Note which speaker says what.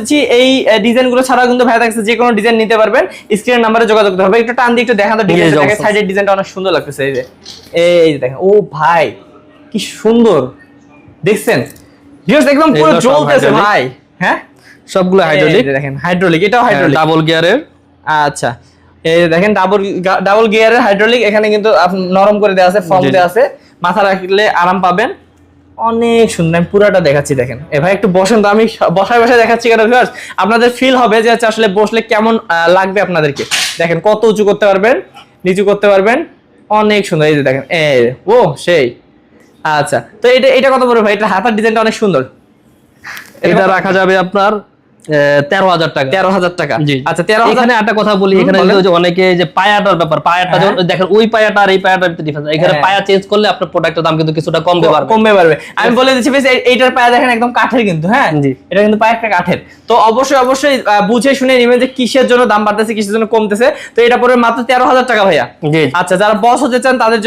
Speaker 1: দিচ্ছি এই ডিজাইনগুলো ছাড়াও কিন্তু ভাই থাকছে যে কোনো ডিজাইন নিতে পারবেন। স্ক্রিনের নাম্বারে যোগাযোগ করতে হবে। একটু টান দিয়ে একটু দেখান তো ডিজাইন
Speaker 2: জি,
Speaker 1: দেখে সাইডের ডিজাইনটা অনেক সুন্দর লাগতেছে এই যে। এই যে দেখেন ও ভাই কি সুন্দর। দেখছেন? ভিউয়ার্স একদম পুরো জ্বলতেছে ভাই। হ্যাঁ?
Speaker 2: সবগুলো হাইড্রোলিক
Speaker 1: দেখেন হাইড্রোলিক এটাও হাইড্রোলিক
Speaker 2: ডাবল গিয়ারের
Speaker 1: আচ্ছা। এই দেখেন ডাবল ডাবল গিয়ারের হাইড্রোলিক এখানে কিন্তু নরম করে দেওয়া আছে ফর্ম। দেওয়া আছে। মাথা রাখলে আরাম পাবেন। অনেক সুন্দর, আমি পুরাটা দেখাচ্ছি, দেখেন। এ ভাই, একটু বসেন তো, আমি বসায় বসায় দেখাচ্ছি কেন ভিউয়ার্স আপনাদের ফিল হবে যে আসলে বসলে কেমন লাগবে আপনাদেরকে। দেখেন কত উঁচু করতে পারবেন, নিচু করতে পারবেন, অনেক সুন্দর। এই যে দেখেন, এ, ও, সেই। আচ্ছা তো এটা এটা কত বড় ভাই? এটা হাতার ডিজাইনটা অনেক সুন্দর।
Speaker 2: এটা রাখা যাবে আপনার তেরো হাজার টাকা।
Speaker 1: তেরো হাজার টাকা। আচ্ছা তেরো
Speaker 2: এখানে একটা কথা বলি এখানে অনেকে যে পায়াটার ব্যাপার পায়াটা। দেখেন ওই পায়াটা আর এই পায়াটার ভিতরে ডিফারেন্স এখানে। পায়া চেঞ্জ করলে আপনার প্রোডাক্টের দাম কিন্তু কিছুটা কমতে পারবে
Speaker 1: কমবে পারবে আমি বলে দিচ্ছি বেশ এইটার পায়া দেখেন একদম কাঠের কিন্তু হ্যাঁ। এটা কিন্তু পায়া একটা কাঠের। তো অবশ্যই অবশ্যই বুঝে শুনে নেবেন যে কিসের জন্য দাম বাড়তেছে কিসের জন্য কমতেছে। তো এটা পরে মাত্র তেরো হাজার টাকা ভাইয়া।
Speaker 2: জি।
Speaker 1: আচ্ছা যারা বস হতে চান তাদের জন্য